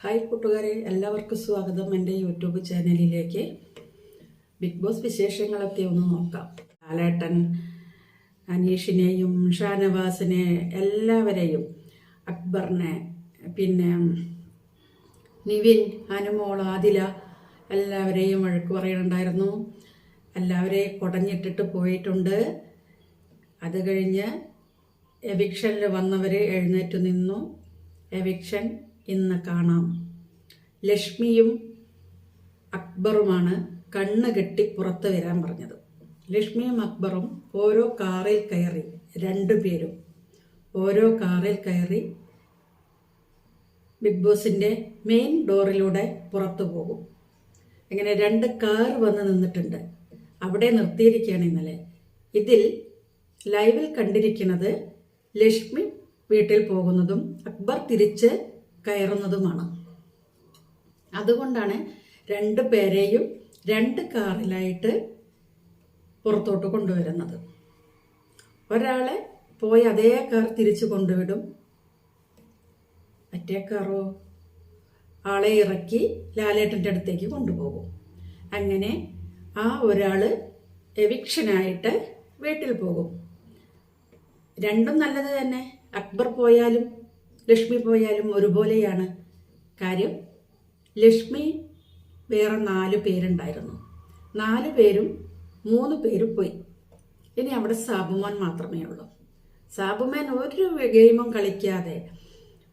Hi കൂട്ടുകാരെ എല്ലാവർക്കും സ്വാഗതം എന്റെ യൂട്യൂബ് ചാനലിലേക്ക്. ബിഗ് ബോസ് വിശേഷങ്ങളൊക്കെ ഒന്ന് നോക്കാം. ലാലേട്ടൻ അനീഷിനെയും ഷാനവാസിനെ എല്ലാവരെയും അക്ബറിനെ പിന്നെ നിവിൻ അനുമോൾ ആദില എല്ലാവരെയും വഴക്ക് പറയുന്നുണ്ടായിരുന്നു എല്ലാവരെയും കുടഞ്ഞിട്ടിട്ട് പോയിട്ടുണ്ട്. അത് കഴിഞ്ഞ് എവിക്ഷനിൽ വന്നവർ എഴുന്നേറ്റ് നിന്നു. എവിക്ഷൻ ഇന്ന് കാണാം. ലക്ഷ്മിയും അക്ബറുമാണ് കണ്ണ് കെട്ടി പുറത്ത് വരാൻ പറഞ്ഞത്. ലക്ഷ്മിയും അക്ബറും ഓരോ കാറിൽ കയറി രണ്ടുപേരും ഓരോ കാറിൽ കയറി ബിഗ് ബോസിന്റെ മെയിൻ ഡോറിലൂടെ പുറത്തു പോകും. ഇങ്ങനെ രണ്ട് കാർ വന്ന് നിന്നിട്ടുണ്ട്. അവിടെ നിർത്തിയിരിക്കുകയാണ് ഇന്നലെ. ഇതിൽ ലൈവിൽ കണ്ടിരിക്കുന്നത് ലക്ഷ്മി വീട്ടിൽ പോകുന്നതും അക്ബർ തിരിച്ച് കയറുന്നതുമാണ് അതുകൊണ്ടാണ് രണ്ട് പേരെയും രണ്ട് കാറിലായിട്ട് പുറത്തോട്ട് കൊണ്ടുവരുന്നത്. ഒരാളെ പോയി അതേ കാർ തിരിച്ചു കൊണ്ടുവിടും. മറ്റേ കാറോ? ആളെ ഇറക്കി ലാലേട്ടന്റെ അടുത്തേക്ക് കൊണ്ടുപോകും. അങ്ങനെ ആ ഒരാൾ എവിക്ഷനായിട്ട് വീട്ടിൽ പോകും. രണ്ടും നല്ലത് തന്നെ. അക്ബർ പോയാലും ലക്ഷ്മി പോയാലും ഒരുപോലെയാണ്. കാര്യം ലക്ഷ്മി വേറെ നാല് പേരുണ്ടായിരുന്നു. നാല് പേരും മൂന്ന് പേരും പോയി. ഇനി അവിടെ സാബുമോൻ മാത്രമേ ഉള്ളൂ. സാബുമോൻ ഒരു ഗെയിമും കളിക്കാതെ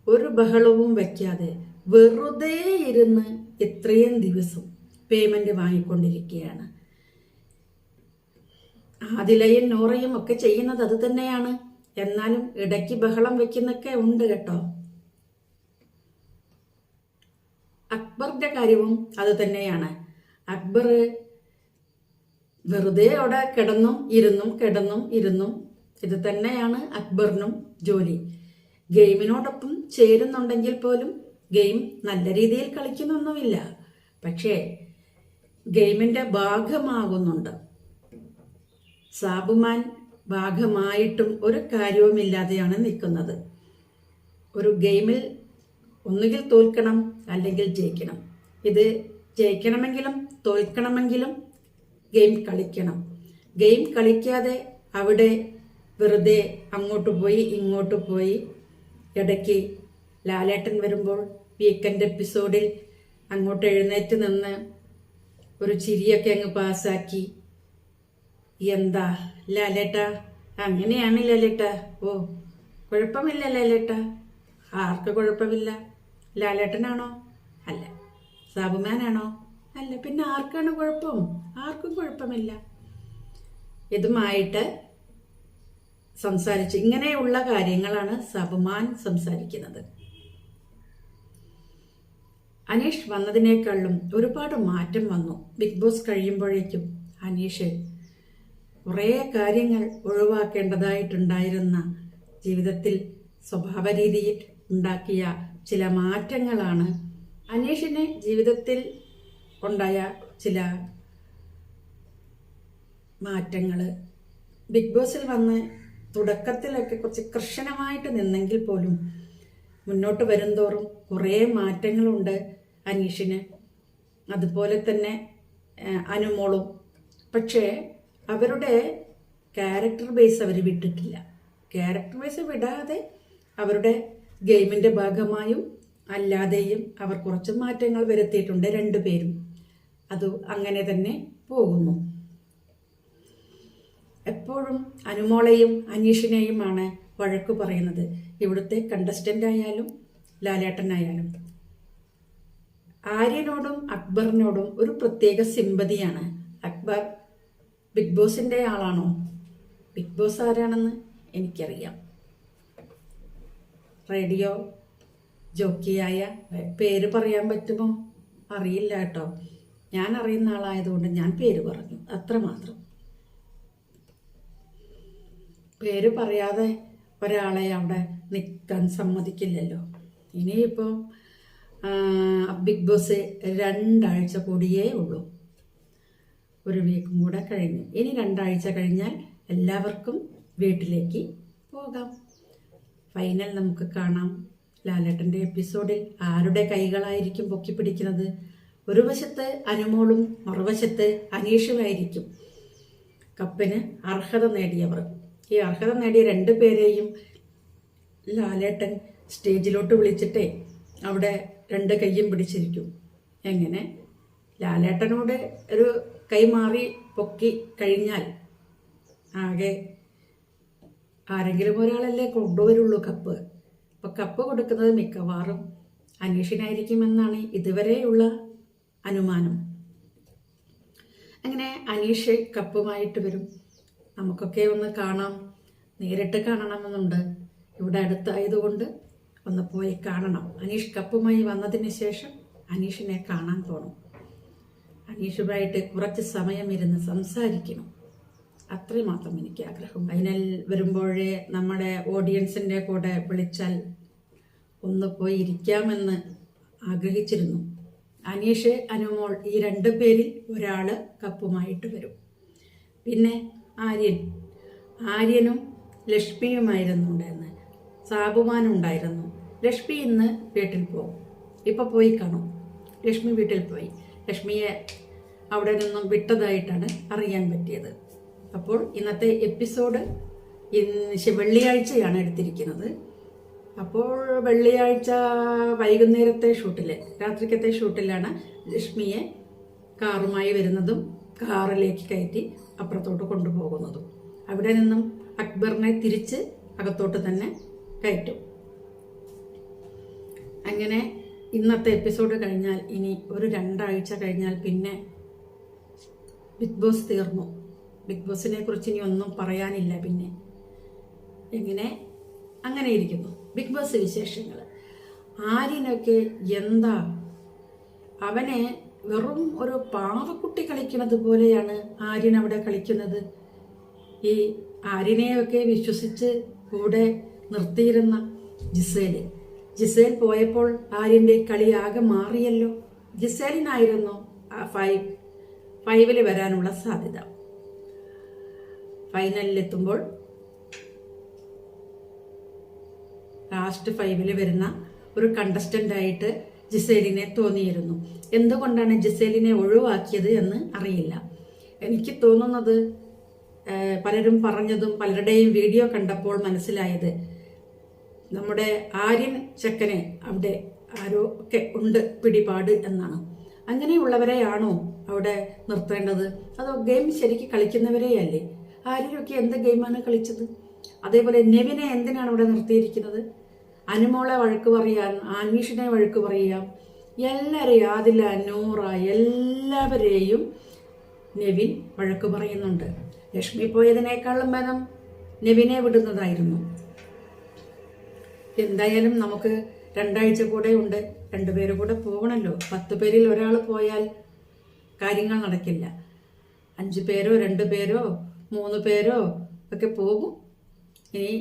ഒരു ബഹളവും വയ്ക്കാതെ വെറുതെ ഇരുന്ന് ഇത്രയും ദിവസം പേയ്മെന്റ് വാങ്ങിക്കൊണ്ടിരിക്കുകയാണ്. ആദിലയും നോറയും ഒക്കെ ചെയ്യുന്നത് അത് തന്നെയാണ്. എന്നാലും ഇടയ്ക്ക് ബഹളം വെക്കുന്നൊക്കെ ഉണ്ട് കേട്ടോ. അക്ബറിന്റെ കാര്യവും അത് തന്നെയാണ്. അക്ബർ വെറുതെ അവിടെ കിടന്നും ഇരുന്നും കിടന്നും ഇരുന്നും ഇത് തന്നെയാണ് അക്ബറിനും ജോലി. ഗെയിമിനോടൊപ്പം ചേരുന്നുണ്ടെങ്കിൽ പോലും ഗെയിം നല്ല രീതിയിൽ കളിക്കുന്നൊന്നുമില്ല. പക്ഷേ ഗെയിമിന്റെ ഭാഗമാകുന്നുണ്ട്. സാബുമാൻ ഭാഗമായിട്ടും ഒരു കാര്യവുമില്ലാതെയാണ് നിൽക്കുന്നത്. ഒരു ഗെയിമിൽ ഒന്നുകിൽ തോൽക്കണം അല്ലെങ്കിൽ ജയിക്കണം. ഇത് ജയിക്കണമെങ്കിലും തോൽക്കണമെങ്കിലും ഗെയിം കളിക്കണം. ഗെയിം കളിക്കാതെ അവിടെ വെറുതെ അങ്ങോട്ട് പോയി ഇങ്ങോട്ട് പോയി ഇടയ്ക്ക് ലാലേട്ടൻ വരുമ്പോൾ വീക്കെൻഡ് എപ്പിസോഡിൽ അങ്ങോട്ട് എഴുന്നേറ്റ് നിന്ന് ഒരു ചിരിയൊക്കെ അങ്ങ് പാസ്സാക്കി എന്താ ലാലേട്ട? അങ്ങനെയാണ് ലാലേട്ട. ഓ കുഴപ്പമില്ല ലാലേട്ട. ആർക്ക് കുഴപ്പമില്ല? ലാലേട്ടനാണോ? അല്ല സാബുമാനാണോ? അല്ല പിന്നെ ആർക്കാണ് കുഴപ്പം? ആർക്കും കുഴപ്പമില്ല. ഇതുമായിട്ട് സംസാരിച്ച് ഇങ്ങനെയുള്ള കാര്യങ്ങളാണ് സബുമാൻ സംസാരിക്കുന്നത്. അനീഷ് വന്നതിനേക്കാളും ഒരുപാട് മാറ്റം വന്നു. ബിഗ് ബോസ് കഴിയുമ്പോഴേക്കും അനീഷ് കുറേ കാര്യങ്ങൾ ഒഴിവാക്കേണ്ടതായിട്ടുണ്ടായിരുന്ന ജീവിതത്തിൽ സ്വഭാവ രീതിയിൽ ഉണ്ടാക്കിയ ചില മാറ്റങ്ങളാണ് അനീഷിന് ജീവിതത്തിൽ ഉണ്ടായ ചില മാറ്റങ്ങൾ ബിഗ് ബോസിൽ വന്ന് തുടക്കത്തിലൊക്കെ കുറച്ച് കർശനമായിട്ട് നിന്നെങ്കിൽ പോലും മുന്നോട്ട് വരുംതോറും കുറേ മാറ്റങ്ങളുണ്ട് അനീഷിന്. അതുപോലെ തന്നെ അനുമോളും. പക്ഷേ അവരുടെ ക്യാരക്ടർ ബേസ് അവർ വിട്ടിട്ടില്ല. ക്യാരക്ടർ ബേസ് വിടാതെ അവരുടെ ഗെയിമിന്റെ ഭാഗമായും അല്ലാതെയും അവർ കുറച്ച് മാറ്റങ്ങൾ വരുത്തിയിട്ടുണ്ട് രണ്ടുപേരും അത് അങ്ങനെ തന്നെ പോകുന്നു. എപ്പോഴും അനുമോളെയും അനീഷിനെയുമാണ് വഴക്ക് പറയുന്നത്. ഇവിടുത്തെ കണ്ടസ്റ്റന്റ് ആയാലും ലാലേട്ടനായാലും. ആര്യനോടും അക്ബറിനോടും ഒരു പ്രത്യേക സിമ്പതിയാണ് അക്ബർ ബിഗ് ബോസിന്റെ ആളാണോ? ബിഗ് ബോസ് ആരാണെന്ന് എനിക്കറിയാം. റേഡിയോ ജോക്കിയായ പേര് പറയാൻ പറ്റുമോ? അറിയില്ല കേട്ടോ. ഞാൻ അറിയുന്ന ആളായതുകൊണ്ട് ഞാൻ പേര് പറഞ്ഞു. അത്രമാത്രം പേര് പറയാതെ ഒരാളെ അവിടെ നിൽക്കാൻ സമ്മതിക്കില്ലല്ലോ. ഇനിയിപ്പോൾ ബിഗ് ബോസ് രണ്ടാഴ്ച കൂടിയേ ഉള്ളൂ. ഒരു വീക്കും കൂടെ കഴിഞ്ഞു. ഇനി രണ്ടാഴ്ച കഴിഞ്ഞാൽ എല്ലാവർക്കും വീട്ടിലേക്ക് പോകാം. ഫൈനൽ നമുക്ക് കാണാം. ലാലേട്ടന്റെ എപ്പിസോഡിൽ ആരുടെ കൈകളായിരിക്കും പൊക്കി പിടിക്കുന്നത് ഒരു വശത്ത് അനുമോളും മറുവശത്ത് അനീഷുമായിരിക്കും. കപ്പിന് അർഹത നേടിയവർ. ഈ അർഹത നേടിയ രണ്ടു പേരെയും ലാലേട്ടൻ സ്റ്റേജിലോട്ട് വിളിച്ചിട്ടേ അവിടെ രണ്ട് കയ്യും പിടിച്ചിരിക്കും. എങ്ങനെ? ലാലേട്ടനോട് ഒരു കൈമാറി പൊക്കി കഴിഞ്ഞാൽ ആകെ ആരെങ്കിലും ഒരാളല്ലേ കൊണ്ടുവരുള്ളൂ കപ്പ്. അപ്പോൾ കപ്പ് കൊടുക്കുന്നത് മിക്കവാറും അനീഷിനായിരിക്കുമെന്നാണ് ഇതുവരെയുള്ള അനുമാനം. അങ്ങനെ അനീഷ് കപ്പുമായിട്ട് വരും. നമുക്കൊക്കെ ഒന്ന് കാണാം. നേരിട്ട് കാണണമെന്നുണ്ട്. ഇവിടെ അടുത്തായതുകൊണ്ട് ഒന്ന് പോയി കാണണം. അനീഷ് കപ്പുമായി വന്നതിന് ശേഷം അനീഷിനെ കാണാൻ പോകണം അനീഷുമായിട്ട് കുറച്ച് സമയം ഇരുന്ന് സംസാരിക്കണം. അത്രയും മാത്രം എനിക്ക് ആഗ്രഹം ഫൈനൽ വരുമ്പോഴേ നമ്മുടെ ഓഡിയൻസിന്റെ കൂടെ വിളിച്ചാൽ ഒന്ന് പോയി ഇരിക്കാമെന്ന് ആഗ്രഹിച്ചിരുന്നു. അനീഷ് അനുമോൾ ഈ രണ്ട് പേരിൽ ഒരാൾ കപ്പുമായിട്ട് വരും. പിന്നെ ആര്യൻ. ആര്യനും ലക്ഷ്മിയുമായിരുന്നു ഉണ്ടായിരുന്നത് സാബുമാനും ഉണ്ടായിരുന്നു. ലക്ഷ്മി ഇന്ന് വീട്ടിൽ പോകും. ഇപ്പോൾ പോയി കാണും. ലക്ഷ്മി വീട്ടിൽ പോയി. ലക്ഷ്മിയെ അവിടെ നിന്നും വിട്ടതായിട്ടാണ് അറിയാൻ പറ്റിയത്. അപ്പോൾ ഇന്നത്തെ എപ്പിസോഡ് വെള്ളിയാഴ്ചയാണ് എടുത്തിരിക്കുന്നത്. അപ്പോൾ വെള്ളിയാഴ്ച വൈകുന്നേരത്തെ ഷൂട്ടിൽ രാത്രിക്കത്തെ ഷൂട്ടിലാണ് ലക്ഷ്മിയെ കാറുമായി വരുന്നതും കാറിലേക്ക് കയറ്റി അപ്പുറത്തോട്ട് കൊണ്ടുപോകുന്നതും. അവിടെ നിന്നും അക്ബറിനെ തിരിച്ച് അകത്തോട്ട് തന്നെ കയറ്റും. അങ്ങനെ ഇന്നത്തെ എപ്പിസോഡ് കഴിഞ്ഞാൽ ഇനി ഒരു രണ്ടാഴ്ച കഴിഞ്ഞാൽ പിന്നെ ബിഗ് ബോസ് തീർന്നു. ബിഗ് ബോസിനെ കുറിച്ച് ഇനി ഒന്നും പറയാനില്ല പിന്നെ. എങ്ങനെ? അങ്ങനെ ഇരിക്കുന്നു. ബിഗ് ബോസ് വിശേഷങ്ങൾ. ആര്യനൊക്കെ എന്താ? അവനെ വെറും ഒരു പാവക്കുട്ടി കളിക്കുന്നത് പോലെയാണ് ആര്യൻ അവിടെ കളിക്കുന്നത്. ഈ ആര്യനെയൊക്കെ വിശ്വസിച്ച് കൂടെ നിർത്തിയിരുന്ന ജിസേൽ. ജിസേൽ പോയപ്പോൾ ആര്യന്റെ കളി ആകെ മാറിയല്ലോ. ജിസേലിനായിരുന്നു ഫൈവ് ഫൈവിൽ വരാനുള്ള സാധ്യത. ഫൈനലിലെത്തുമ്പോൾ ലാസ്റ്റ് ഫൈവിൽ വരുന്ന ഒരു കണ്ടസ്റ്റന്റ് ആയിട്ട് ജിസേലിനെ തോന്നിയിരുന്നു. എന്തുകൊണ്ടാണ് ജിസേലിനെ ഒഴിവാക്കിയത് എന്ന് അറിയില്ല. എനിക്ക് തോന്നുന്നത് പലരും പറഞ്ഞതും പലരുടെയും വീഡിയോ കണ്ടപ്പോൾ മനസ്സിലായത് നമ്മുടെ ആര്യൻ ചെക്കനെ അവിടെ ആരോ ഒക്കെ ഉണ്ട് പിടിപാട് എന്നാണ്. അങ്ങനെയുള്ളവരെയാണോ അവിടെ നിർത്തേണ്ടത്? അതോ ഗെയിം ശരിക്കും കളിക്കുന്നവരെയല്ലേ? ആര്യനൊക്കെ എന്ത് ഗെയിമാണ് കളിച്ചത്? അതേപോലെ നെവിനെ എന്തിനാണ് ഇവിടെ നിർത്തിയിരിക്കുന്നത്? അനുമോളെ വഴക്ക് പറയാൻ ആനീഷിനെ വഴക്ക് പറയാം. എല്ലാവരെയും ആദില നൂറ എല്ലാവരെയും നെവിൻ വഴക്ക് പറയുന്നുണ്ട്. ലക്ഷ്മി പോയതിനേക്കാളും ഭേദം നെവിനെ വിടുന്നതായിരുന്നു. എന്തായാലും നമുക്ക് രണ്ടാഴ്ച കൂടെ ഉണ്ട്. രണ്ടുപേരും കൂടെ പോകണമല്ലോ പത്ത് പേരിൽ ഒരാൾ പോയാൽ കാര്യങ്ങൾ നടക്കില്ല. അഞ്ച് പേരോ രണ്ട് പേരോ മൂന്ന് പേരോ ഒക്കെ പോകും. ഇനി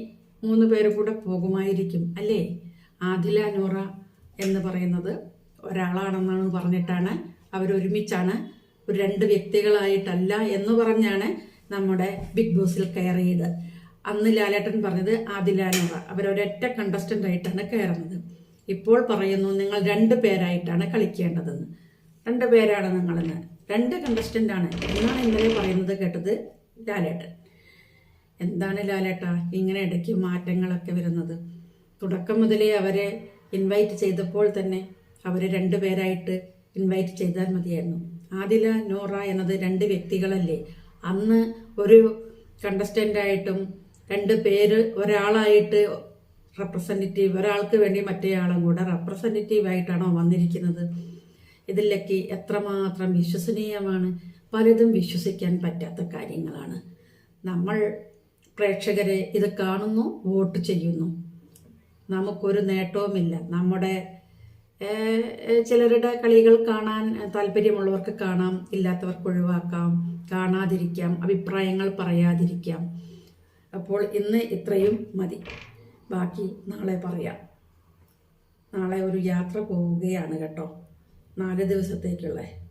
മൂന്ന് പേര് കൂടെ പോകുമായിരിക്കും അല്ലേ? ആദില നൂറ എന്ന് പറയുന്നത് ഒരാളാണെന്നാണ് പറഞ്ഞിട്ടാണ് അവരൊരുമിച്ചാണ് ഒരു രണ്ട് വ്യക്തികളായിട്ടല്ല എന്ന് പറഞ്ഞാണ് നമ്മുടെ ബിഗ് ബോസിൽ കയറിയത്. അന്ന് ലാലേട്ടൻ പറഞ്ഞത് ആദില നൂറ. അവരൊരൊറ്റ കണ്ടസ്റ്റന്റ് ആയിട്ടാണ് കയറുന്നത്. ഇപ്പോൾ പറയുന്നു നിങ്ങൾ രണ്ട് പേരായിട്ടാണ് കളിക്കേണ്ടതെന്ന്. രണ്ട് പേരാണ് നിങ്ങളെന്ന്. രണ്ട് കണ്ടസ്റ്റന്റ് ആണ്. എന്നാണ് ഇന്നലെ പറയുന്നത് കേട്ടത് ലാലേട്ടൻ. എന്താണ് ലാലേട്ട ഇങ്ങനെ ഇടയ്ക്ക് മാറ്റങ്ങളൊക്കെ വരുന്നത്? തുടക്കം മുതലേ അവരെ ഇൻവൈറ്റ് ചെയ്തപ്പോൾ തന്നെ അവരെ രണ്ടുപേരായിട്ട് ഇൻവൈറ്റ് ചെയ്താൽ മതിയായിരുന്നു. ആദില നോറ എന്നത് രണ്ട് വ്യക്തികളല്ലേ. അന്ന് ഒരു കണ്ടസ്റ്റന്റായിട്ടും രണ്ട് പേര് ഒരാളായിട്ട് റെപ്രസെന്റേറ്റീവ് ഒരാൾക്ക് വേണ്ടി മറ്റേയാളും കൂടെ റെപ്രസെന്റേറ്റീവ് ആയിട്ടാണോ വന്നിരിക്കുന്നത്? ഇതിലൊക്കെ എത്രമാത്രം വിശ്വസനീയമാണ്? പലതും വിശ്വസിക്കാൻ പറ്റാത്ത കാര്യങ്ങളാണ്. നമ്മൾ പ്രേക്ഷകരെ ഇത് കാണുന്നു വോട്ട് ചെയ്യുന്നു. നമുക്കൊരു നേട്ടവുമില്ല. നമ്മുടെ ചിലരുടെ കളികൾ കാണാൻ താല്പര്യമുള്ളവർക്ക് കാണാം ഇല്ലാത്തവർക്ക് ഒഴിവാക്കാം കാണാതിരിക്കാം അഭിപ്രായങ്ങൾ പറയാതിരിക്കാം. അപ്പോൾ ഇന്ന് ഇത്രയും മതി. ബാക്കി നാളെ പറയാം. നാളെ ഒരു യാത്ര പോവുകയാണ് കേട്ടോ. നാല് ദിവസത്തേക്കുള്ള.